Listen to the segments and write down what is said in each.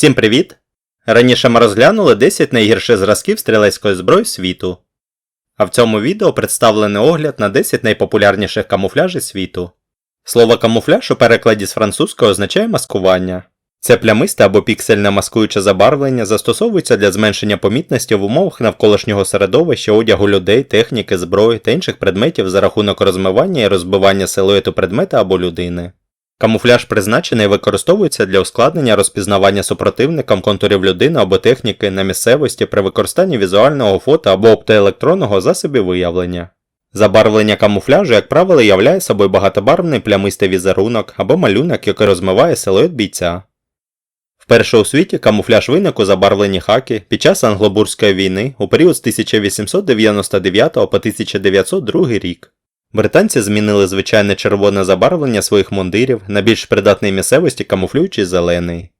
Всім привіт! Раніше ми розглянули 10 найгірших зразків стрілецької зброї світу. А в цьому відео представлений огляд на 10 найпопулярніших камуфляжів світу. Слово камуфляж у перекладі з французького означає маскування. Це плямисте або піксельне маскуюче забарвлення застосовується для зменшення помітності в умовах навколишнього середовища, одягу людей, техніки, зброї та інших предметів за рахунок розмивання і розбивання силуету предмета або людини. Камуфляж призначений і використовується для ускладнення розпізнавання супротивником контурів людини або техніки на місцевості при використанні візуального фото або оптоелектронного засобів виявлення. Забарвлення камуфляжу, як правило, являє собою багатобарвний плямистий візерунок або малюнок, який розмиває силует бійця. Вперше у світі камуфляж виник у забарвленні хаки під час англобурської війни у період з 1899 по 1902 рік. Британці змінили звичайне червоне забарвлення своїх мундирів на більш придатний місцевості камуфлюючий зелений.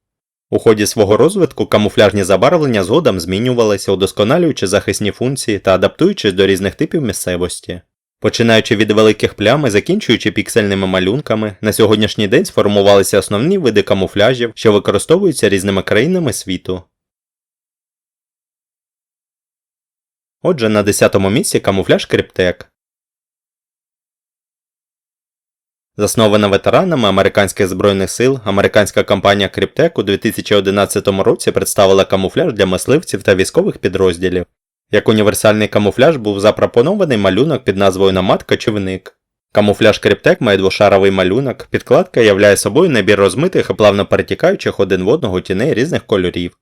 У ході свого розвитку камуфляжні забарвлення згодом змінювалися, удосконалюючи захисні функції та адаптуючись до різних типів місцевості. Починаючи від великих плям і закінчуючи піксельними малюнками, на сьогоднішній день сформувалися основні види камуфляжів, що використовуються різними країнами світу. Отже, на 10-му місці камуфляж Криптек. Заснована ветеранами американських збройних сил, американська компанія Cryptek у 2011 році представила камуфляж для мисливців та військових підрозділів. Як універсальний камуфляж був запропонований малюнок під назвою Намат Кочівник. Камуфляж Cryptek має двошаровий малюнок, підкладка являє собою набір розмитих і плавно перетікаючих один в одного тіней різних кольорів.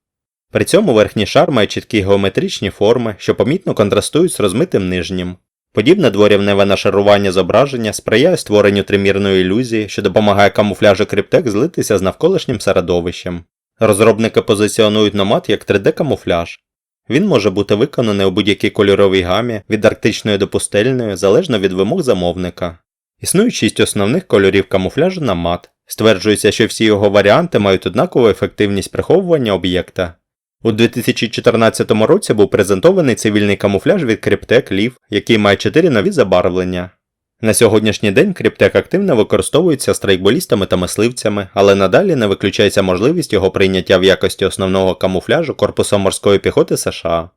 При цьому верхній шар має чіткі геометричні форми, що помітно контрастують з розмитим нижнім. Подібне дворівневе нашарування зображення сприяє створенню тримірної ілюзії, що допомагає камуфляжу Криптек злитися з навколишнім середовищем. Розробники позиціонують номад як 3D-камуфляж. Він може бути виконаний у будь-якій кольоровій гамі від арктичної до пустельної, залежно від вимог замовника. Існують шість основних кольорів камуфляжу на мат. Стверджується, що всі його варіанти мають однакову ефективність приховування об'єкта. У 2014 році був презентований цивільний камуфляж від Cryptek Leaf, який має 4 нові забарвлення. На сьогоднішній день Cryptek активно використовується страйкболістами та мисливцями, але надалі не виключається можливість його прийняття в якості основного камуфляжу Корпусом морської піхоти США.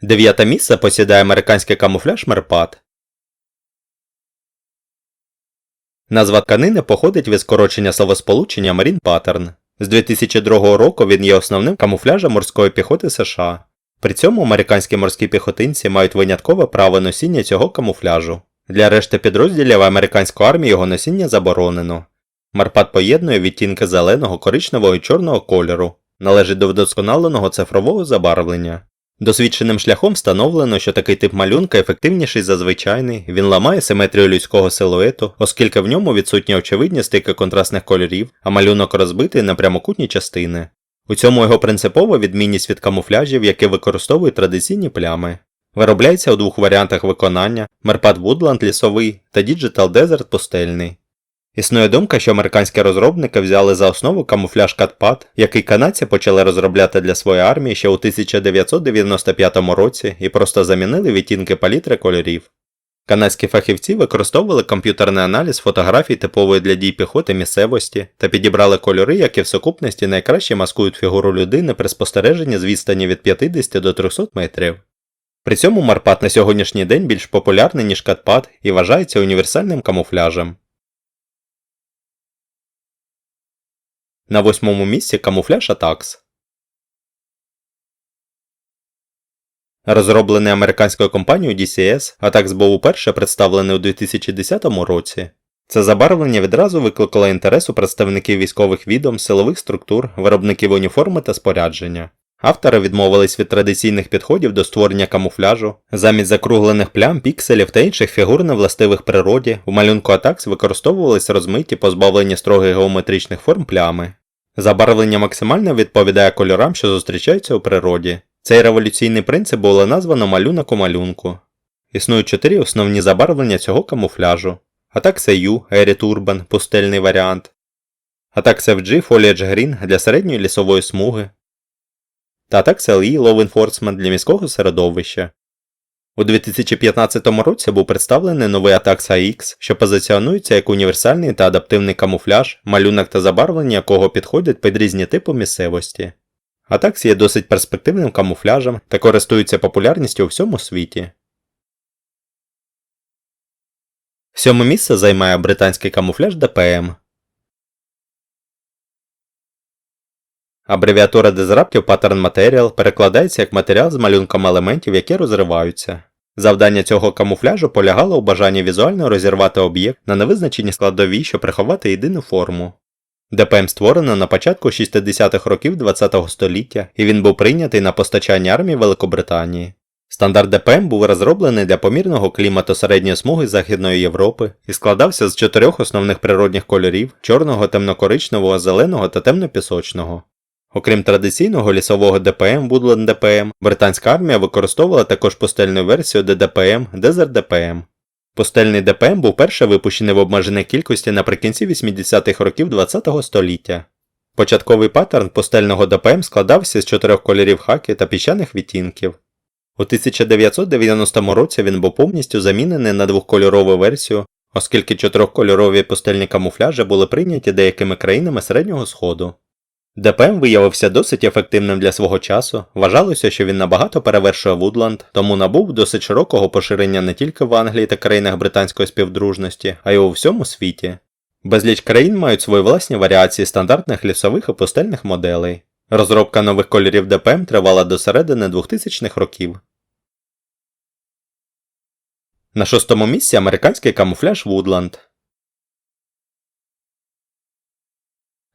Дев'яте місце посідає американський камуфляж Мерпат. Назва тканини походить від скорочення словосполучення Marine Pattern. З 2002 року він є основним камуфляжем морської піхоти США. При цьому американські морські піхотинці мають виняткове право носіння цього камуфляжу. Для решти підрозділів американської армії його носіння заборонено. Марпат поєднує відтінки зеленого, коричневого і чорного кольору, належить до вдосконаленого цифрового забарвлення. Досвідченим шляхом встановлено, що такий тип малюнка ефективніший за звичайний, він ламає симетрію людського силуету, оскільки в ньому відсутні очевидні стики контрастних кольорів, а малюнок розбитий на прямокутні частини. У цьому його принципова відмінність від камуфляжів, які використовують традиційні плями. Виробляється у двох варіантах виконання Merpat Woodland лісовий та Digital Desert пустельний. Існує думка, що американські розробники взяли за основу камуфляж Катпад, який канадці почали розробляти для своєї армії ще у 1995 році і просто замінили відтінки палітри кольорів. Канадські фахівці використовували комп'ютерний аналіз фотографій типової для дій піхоти місцевості та підібрали кольори, які в сукупності найкраще маскують фігуру людини при спостереженні з відстані від 50 до 300 метрів. При цьому Марпат на сьогоднішній день більш популярний, ніж Катпад і вважається універсальним камуфляжем. На восьмому місці камуфляж Атакс. Розроблений американською компанією DCS, Атакс був уперше представлений у 2010 році. Це забарвлення відразу викликало інтерес у представників військових відом, силових структур, виробників уніформи та спорядження. Автори відмовились від традиційних підходів до створення камуфляжу. Замість закруглених плям, пікселів та інших фігур невластивих природі, у малюнку Атакс використовувались розмиті позбавлені строгих геометричних форм плями. Забарвлення максимально відповідає кольорам, що зустрічаються у природі. Цей революційний принцип було названо малюнок у малюнку. Існують чотири основні забарвлення цього камуфляжу. Атакс U, Arid Urban, пустельний варіант. Атакс FG Foliage Green для середньої лісової смуги. Та Атакс LE Low Enforcement для міського середовища. У 2015 році був представлений новий Atax AX, що позиціонується як універсальний та адаптивний камуфляж, малюнок та забарвлення якого підходять під різні типи місцевості. Atax є досить перспективним камуфляжем та користується популярністю у всьому світі. Сьоме місце займає британський камуфляж DPM. Абревіатура Disruptive Pattern Material перекладається як матеріал з малюнком елементів, які розриваються. Завдання цього камуфляжу полягало у бажанні візуально розірвати об'єкт на невизначені складові, щоб приховати єдину форму. ДПМ створено на початку 60-х років ХХ століття, і він був прийнятий на постачання армії Великобританії. Стандарт ДПМ був розроблений для помірного клімату середньої смуги Західної Європи і складався з чотирьох основних природних кольорів чорного, темнокоричневого, зеленого та темнопісочного. Окрім традиційного лісового ДПМ Woodland DPM, британська армія використовувала також пустельну версію DDPM Desert DPM. Пустельний ДПМ був перше випущений в обмеженій кількості наприкінці 80-х років ХХ століття. Початковий паттерн пустельного ДПМ складався з чотирьох кольорів хаки та піщаних відтінків. У 1990 році він був повністю замінений на двохкольорову версію, оскільки чотирьохкольорові пустельні камуфляжі були прийняті деякими країнами Середнього Сходу. ДПМ виявився досить ефективним для свого часу, вважалося, що він набагато перевершує Вудланд, тому набув досить широкого поширення не тільки в Англії та країнах британської співдружності, а й у всьому світі. Безліч країн мають свої власні варіації стандартних лісових і пустельних моделей. Розробка нових кольорів ДПМ тривала до середини 2000-х років. На шостому місці американський камуфляж Woodland.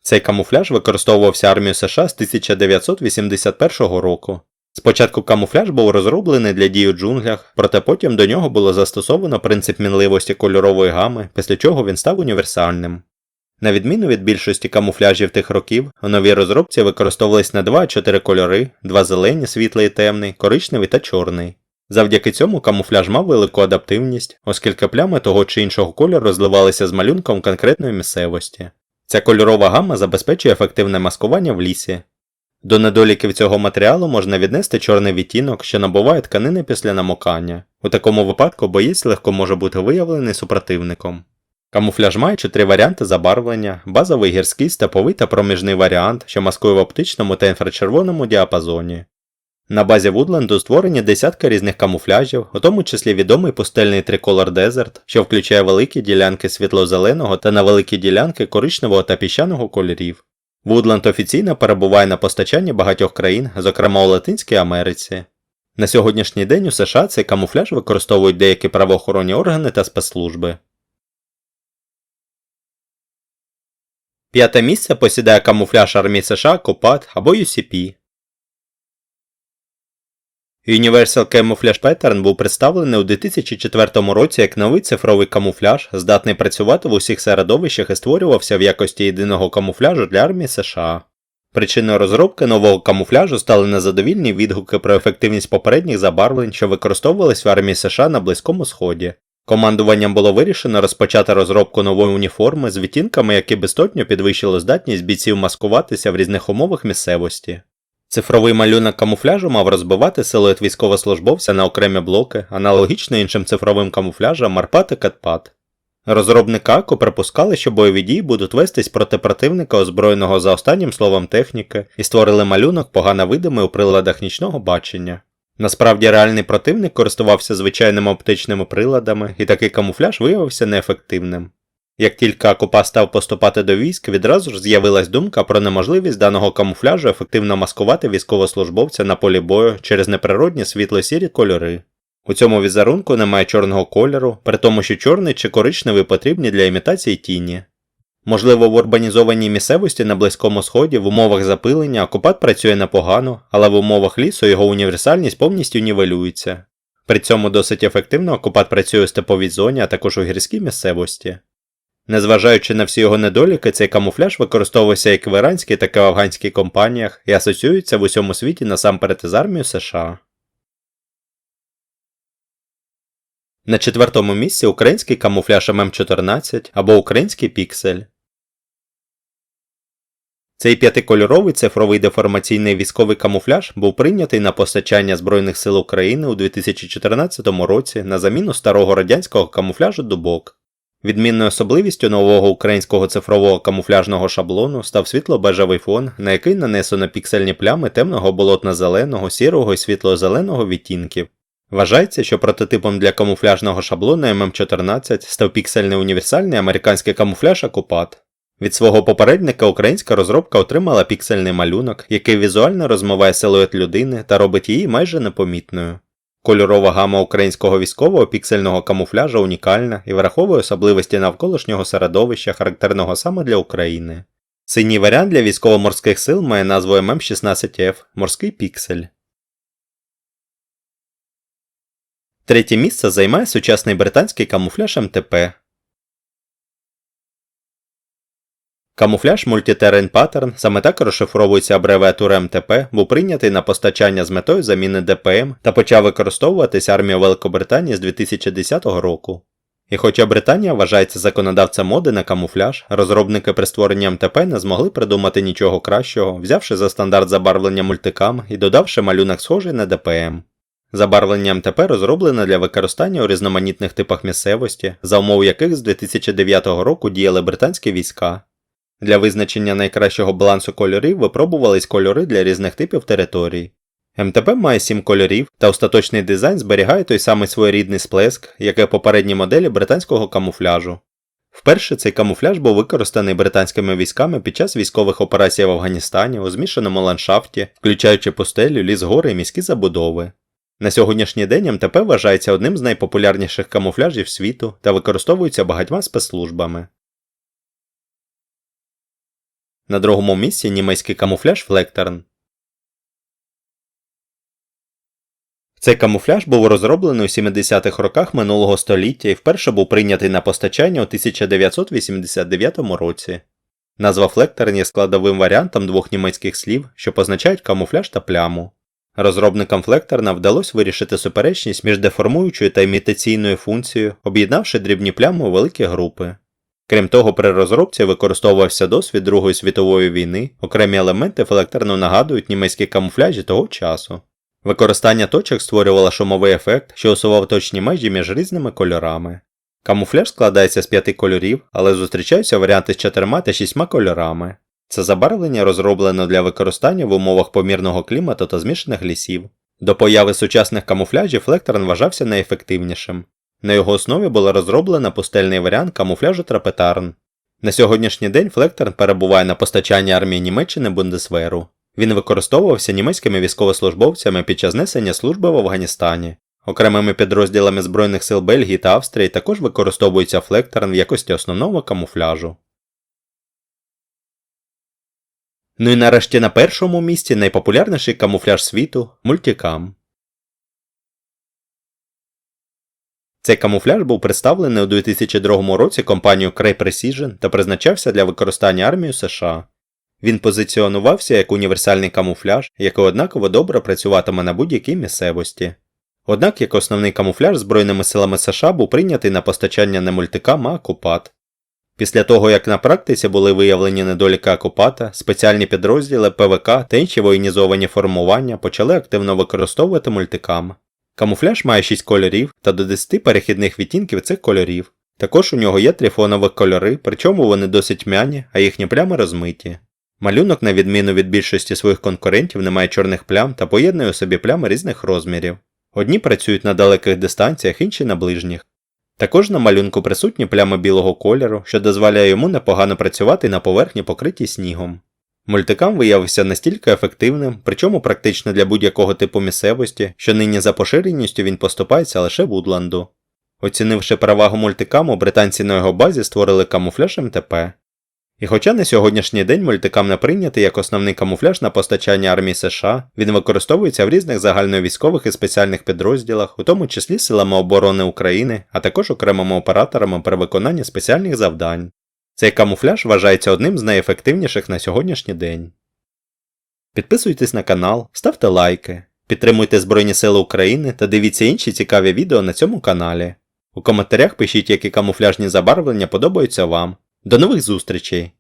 Цей камуфляж використовувався армією США з 1981 року. Спочатку камуфляж був розроблений для дій у джунглях, проте потім до нього було застосовано принцип мінливості кольорової гами, після чого він став універсальним. На відміну від більшості камуфляжів тих років, у новій розробці використовувались не два а чотири кольори, два зелені, світлий і темний, коричневий та чорний. Завдяки цьому камуфляж мав велику адаптивність, оскільки плями того чи іншого кольору розливалися з малюнком конкретної місцевості. Ця кольорова гамма забезпечує ефективне маскування в лісі. До недоліків цього матеріалу можна віднести чорний відтінок, що набуває тканини після намокання. У такому випадку боєць легко може бути виявлений супротивником. Камуфляж має чотири варіанти забарвлення, базовий гірський, степовий та проміжний варіант, що маскує в оптичному та інфрачервоному діапазоні. На базі Вудленду створені десятки різних камуфляжів, у тому числі відомий пустельний Tricolor Desert, що включає великі ділянки світло-зеленого та невеликі ділянки коричневого та піщаного кольорів. Вудленд офіційно перебуває на постачанні багатьох країн, зокрема у Латинській Америці. На сьогоднішній день у США цей камуфляж використовують деякі правоохоронні органи та спецслужби. П'яте місце посідає камуфляж армії США Копат або UCP. Universal Camouflage Pattern був представлений у 2004 році як новий цифровий камуфляж, здатний працювати в усіх середовищах і створювався в якості єдиного камуфляжу для армії США. Причиною розробки нового камуфляжу стали незадовільні відгуки про ефективність попередніх забарвлень, що використовувались в армії США на Близькому Сході. Командуванням було вирішено розпочати розробку нової уніформи з відтінками, які безстотньо підвищили здатність бійців маскуватися в різних умовах місцевості. Цифровий малюнок камуфляжу мав розбивати силует військовослужбовця на окремі блоки, аналогічно іншим цифровим камуфляжам Марпат і Катпат. Розробники АКО припускали, що бойові дії будуть вестись проти противника, озброєного за останнім словом техніки, і створили малюнок погано видимий у приладах нічного бачення. Насправді реальний противник користувався звичайними оптичними приладами, і такий камуфляж виявився неефективним. Як тільки Акупа став поступати до військ, відразу ж з'явилась думка про неможливість даного камуфляжу ефективно маскувати військовослужбовця на полі бою через неприродні світло-сірі кольори. У цьому візерунку немає чорного кольору, при тому, що чорний чи коричневий потрібні для імітації тіні. Можливо, в урбанізованій місцевості на Близькому Сході в умовах запилення окупат працює непогано, але в умовах лісу його універсальність повністю нівелюється. При цьому досить ефективно окупат працює у степовій зоні, а також у гірській місцевості. Незважаючи на всі його недоліки, цей камуфляж використовується як в іранській, так і в афганській компаніях і асоціюється в усьому світі насамперед із армією США. На четвертому місці український камуфляж ММ14 або український піксель. Цей п'ятикольоровий цифровий деформаційний військовий камуфляж був прийнятий на постачання Збройних сил України у 2014 році на заміну старого радянського камуфляжу дубок. Відмінною особливістю нового українського цифрового камуфляжного шаблону став світло-бежевий фон, на який нанесено піксельні плями темного болотно-зеленого, сірого і світло-зеленого відтінків. Вважається, що прототипом для камуфляжного шаблону ММ14 став піксельний універсальний американський камуфляж Акупат. Від свого попередника українська розробка отримала піксельний малюнок, який візуально розмиває силует людини та робить її майже непомітною. Кольорова гама українського військового піксельного камуфляжа унікальна і враховує особливості навколишнього середовища, характерного саме для України. Синій варіант для військово-морських сил має назву ММ16Ф морський піксель. Третє місце займає сучасний британський камуфляж МТП. Камуфляж Multi-Terrain Pattern, саме так розшифровується абревіатура МТП, був прийнятий на постачання з метою заміни ДПМ та почав використовуватись армією Великобританії з 2010 року. І хоча Британія вважається законодавцем моди на камуфляж, розробники при створенні МТП не змогли придумати нічого кращого, взявши за стандарт забарвлення мультикам і додавши малюнок схожий на ДПМ. Забарвлення МТП розроблено для використання у різноманітних типах місцевості, за умов яких з 2009 року діяли британські війська. Для визначення найкращого балансу кольорів випробувались кольори для різних типів територій. МТП має 7 кольорів, та остаточний дизайн зберігає той самий своєрідний сплеск, як і попередні моделі британського камуфляжу. Вперше цей камуфляж був використаний британськими військами під час військових операцій в Афганістані у змішаному ландшафті, включаючи пустелю, ліс гори і міські забудови. На сьогоднішній день МТП вважається одним з найпопулярніших камуфляжів світу та використовується багатьма спецслужбами. На другому місці німецький камуфляж Флектерн. Цей камуфляж був розроблений у 70-х роках минулого століття і вперше був прийнятий на постачання у 1989 році. Назва Флектерн є складовим варіантом двох німецьких слів, що позначають камуфляж та пляму. Розробникам Флектерна вдалося вирішити суперечність між деформуючою та імітаційною функцією, об'єднавши дрібні плями у великі групи. Крім того, при розробці використовувався досвід Другої світової війни, окремі елементи флекторно нагадують німецькі камуфляжі того часу. Використання точок створювало шумовий ефект, що усував точні межі між різними кольорами. Камуфляж складається з п'яти кольорів, але зустрічаються варіанти з чотирма та шістьма кольорами. Це забарвлення розроблено для використання в умовах помірного клімату та змішаних лісів. До появи сучасних камуфляжів Флекторн вважався найефективнішим. На його основі була розроблена пустельний варіант камуфляжу Трапетарн. На сьогоднішній день Флекторн перебуває на постачанні армії Німеччини Бундесверу. Він використовувався німецькими військовослужбовцями під час несення служби в Афганістані. Окремими підрозділами Збройних сил Бельгії та Австрії також використовується Флекторн в якості основного камуфляжу. Ну і нарешті на першому місці найпопулярніший камуфляж світу мультикам. Цей камуфляж був представлений у 2002 році компанією Cray Precision та призначався для використання армією США. Він позиціонувався як універсальний камуфляж, який однаково добре працюватиме на будь-якій місцевості. Однак як основний камуфляж Збройними силами США був прийнятий на постачання не мультикам, а Акупат. Після того, як на практиці були виявлені недоліки Акупата, спеціальні підрозділи ПВК та інші воєнізовані формування почали активно використовувати мультикам. Камуфляж має 6 кольорів та до 10 перехідних відтінків цих кольорів. Також у нього є три фонових кольори, причому вони досить мяні, а їхні плями розмиті. Малюнок, на відміну від більшості своїх конкурентів, не має чорних плям та поєднує у собі плями різних розмірів. Одні працюють на далеких дистанціях, інші на ближніх. Також на малюнку присутні плями білого кольору, що дозволяє йому непогано працювати на поверхні покритій снігом. Мультикам виявився настільки ефективним, причому практично для будь-якого типу місцевості, що нині за поширеністю він поступається лише Вудланду. Оцінивши перевагу мультикаму, британці на його базі створили камуфляж МТП. І хоча на сьогоднішній день мультикам не прийнятий як основний камуфляж на постачання армії США, він використовується в різних загальновійськових і спеціальних підрозділах, у тому числі силами оборони України, а також окремими операторами при виконанні спеціальних завдань. Цей камуфляж вважається одним з найефективніших на сьогоднішній день. Підписуйтесь на канал, ставте лайки, підтримуйте Збройні Сили України та дивіться інші цікаві відео на цьому каналі. У коментарях пишіть, які камуфляжні забарвлення подобаються вам. До нових зустрічей!